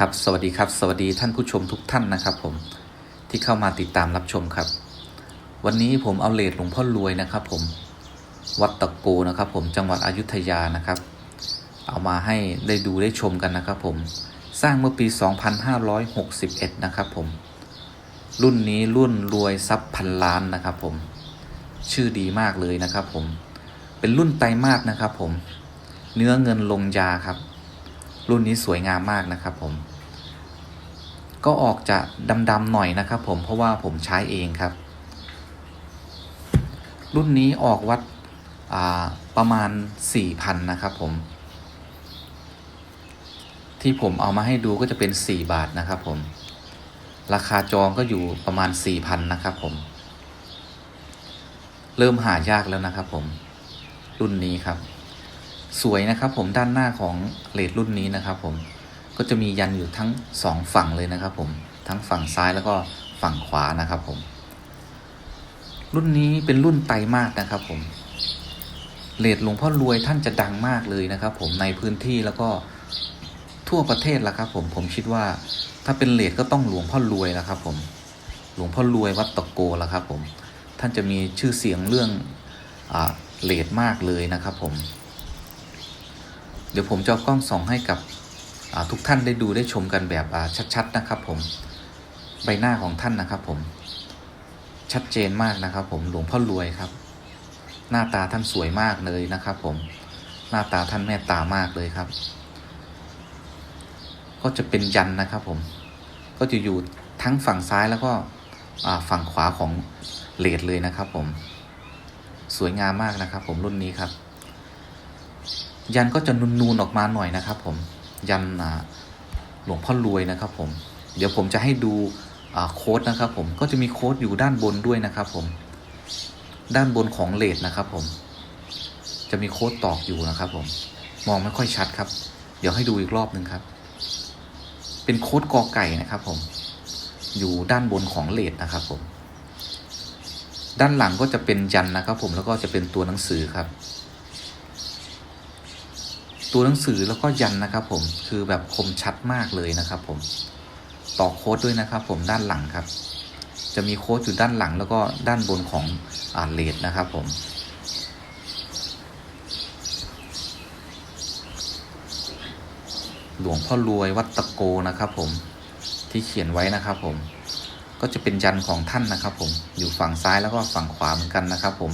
ครับสวัสดีครับ สวัสดีท่านผู้ชมทุกท่านนะครับผมที่เข้ามาติดตามรับชมครับ วันนี้ผมเอาเลดหลวงพ่อรวยนะครับ ผมวัดตะโกนะครับ ผมจังหวัดอยุธยานะครับ เอามาให้ได้ดูได้ชมกันนะครับ ผมสร้างเมื่อปี 2561 นะครับ ผม รุ่นนี้รุ่นรวยทรัพย์พันล้านนะครับ ผม ชื่อดีมากเลยนะครับ ผมเป็นรุ่นไตรมาสนะครับ ผม เนื้อเงินลงยาครับ รุ่นนี้สวยงามมากนะครับผม ก็ออกจะดำๆหน่อยนะครับผมเพราะว่าผมใช้เองครับ รุ่นนี้ออกวัดประมาณ 4,000 นะครับผม ที่ผมเอามาให้ดูก็จะเป็น 4 บาทนะครับผม ราคาจองก็อยู่ประมาณ 4,000 นะครับผม เริ่มหายากแล้วนะครับผม รุ่นนี้ครับ สวยนะครับผมด้านหน้าของเลดรุ่นนี้นะครับผมก็จะมียันอยู่ทั้งสองฝั่งเลยนะครับผมทั้งฝั่งซ้ายแล้วก็ฝั่งขวานะครับผม รุ่นนี้เป็นรุ่นไตมาสนะครับผมเลดหลวงพ่อรวยท่านจะดังมากเลยนะครับ ผมในพื้นที่แล้วก็ทั่วประเทศละครับ ผมผมคิดว่า ถ้าเป็นเลดก็ต้องหลวงพ่อรวยล้วครับ ผม หลวงพ่อรวยวัดตะโกล้วครับ ผม ท่านจะมีชื่อเสียงเรื่องอเลดมากเลยนะครับ ผม เดี๋ยวผมจะเอากล้องส่องให้กับทุกท่านได้ดูได้ชมกันแบบชัดๆนะครับผมใบหน้าของท่านนะครับ ผมชัดเจนมากนะครับ ผมหลวงพ่อรวยครับ หน้าตาท่านสวยมากเลยนะครับ ผมหน้าตาท่านแม่ตามากเลยครับ ก็จะเป็นยันนะครับ ผมก็จะอยู่ทั้งฝั่งซ้ายแล้วก็ฝั่งขวาของเลดเลยนะครับ ผมสวยงามมากนะครับ ผมรุ่นนี้ครับ ยันก็จะนูนๆออกมาหน่อยนะครับ ผมยันหลวงพ่อรวยนะครับ ผม เดี๋ยวผมจะให้ดูโค้ดนะครับ ผมก็จะมีโค้ดอยู่ด้านบนด้วยนะครับ ผม ด้านบนของเลดนะครับ ผม จะมีโค้ดตอกอยู่นะครับ ผม มองไม่ค่อยชัดครับ เดี๋ยวให้ดูอีกรอบหนึ่งครับ เป็นโค้ดกอไก่นะครับ ผม อยู่ด้านบนของเลดนะครับ ผม ด้านหลังก็จะเป็นยันนะครับ ผมแล้วก็จะเป็นตัวหนังสือครับ ตัวหนังสือแล้วก็ยันนะครับผมคือแบบคมชัดมากเลยนะครับผมต่อโค้ดด้วยนะครับผมด้านหลังครับ จะมีโค้ดอยู่ด้านหลังแล้วก็ด้านบนของอ่าเลดนะครับผมหลวงพ่อรวยวัดตะโกนะครับผมที่เขียนไว้นะครับผมก็จะเป็นยันของท่านนะครับผมอยู่ฝั่งซ้ายแล้วก็ฝั่งขวาเหมือนกันนะครับผม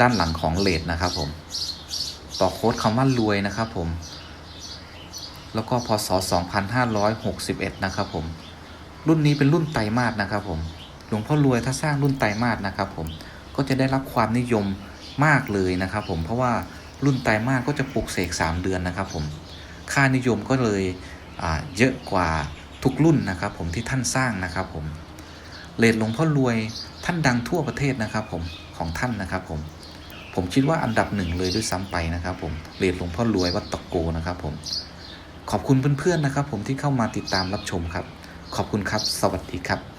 ด้านหลังของเลดนะครับผม ต่อโค้ดคำว่ารวยนะครับผม แล้วก็พศ 2561 นะครับผม รุ่นนี้เป็นรุ่นไตรมาสนะครับผม หลวงพ่อรวยถ้าสร้างรุ่นไตรมาสนะครับผม ก็จะได้รับความนิยมมากเลยนะครับผม เพราะว่ารุ่นไตรมาสก็จะปลุกเสก 3 เดือนนะครับผม ค่านิยมก็เลยเยอะกว่าทุกรุ่นนะครับผมที่ท่านสร้างนะครับผมเลดหลวงพ่อรวยท่านดังทั่วประเทศนะครับผมของท่านนะครับผม ผมคิดว่าอันดับหนึ่งเลยด้วยซ้ำไปนะครับผมเรียนหลวงพ่อรวยวัดตะโกนะครับผม ขอบคุณเพื่อนๆนะครับผมที่เข้ามาติดตามรับชมครับ ขอบคุณครับ สวัสดีครับ